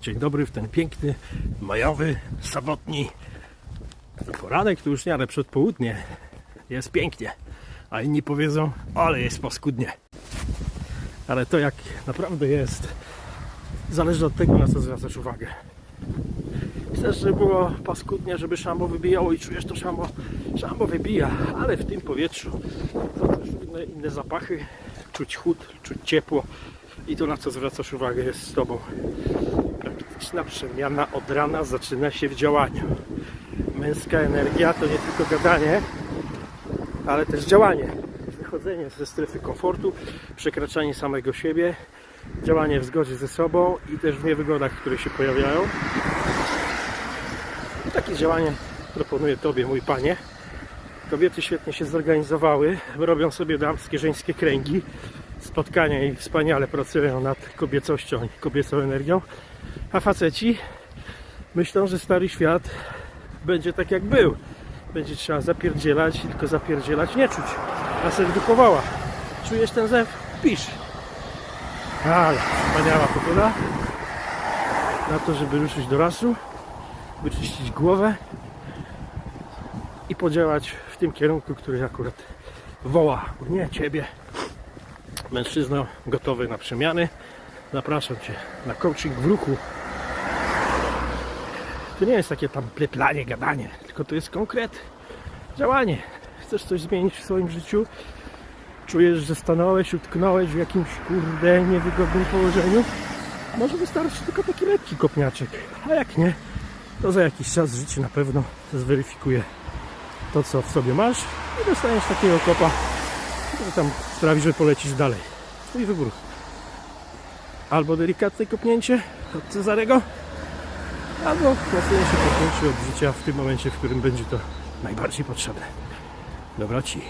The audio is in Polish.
Dzień dobry w ten piękny, majowy, sobotni poranek, to już nie, ale przedpołudnie. Jest pięknie. A inni powiedzą, ale jest paskudnie. Ale to jak naprawdę jest, zależy od tego, na co zwracasz uwagę. Chcesz, żeby było paskudnie, żeby szambo wybijało i czujesz to szambo, szambo wybija, ale w tym powietrzu są też inne, inne zapachy, czuć chłód, czuć ciepło i to na co zwracasz uwagę jest z Tobą. Praktyczna przemiana od rana zaczyna się w działaniu. Męska energia to nie tylko gadanie, ale też działanie. Wychodzenie ze strefy komfortu, przekraczanie samego siebie, działanie w zgodzie ze sobą i też w niewygodach, które się pojawiają. Takie działanie proponuję Tobie, mój Panie. Kobiety świetnie się zorganizowały, robią sobie damskie, żeńskie kręgi, spotkania i wspaniale pracują nad kobiecością i kobiecą energią. A faceci myślą, że stary świat będzie tak jak był. Będzie trzeba zapierdzielać, tylko zapierdzielać nie czuć. A serducho powoła. Czujesz ten zew? Pisz. Ale wspaniała pogoda na to, żeby ruszyć do lasu, wyczyścić głowę i podziałać w tym kierunku, który akurat woła mnie, ciebie. Mężczyzna gotowy na przemiany. Zapraszam Cię na coaching w ruchu. To nie jest takie tam pleplanie, gadanie, tylko to jest konkret, działanie. Chcesz coś zmienić w swoim życiu? Czujesz, że stanąłeś, utknąłeś w jakimś kurde niewygodnym położeniu? Może wystarczy tylko taki lekki kopniaczek. A jak nie, to za jakiś czas życie na pewno zweryfikuje to, co w sobie masz i dostaniesz takiego kopa, który tam sprawi, że polecisz dalej. Twój wybór. Albo delikatne kopnięcie od Cezarego, albo mocniejsze kopnięcie od życia w tym momencie, w którym będzie to najbardziej potrzebne. Dobra ci.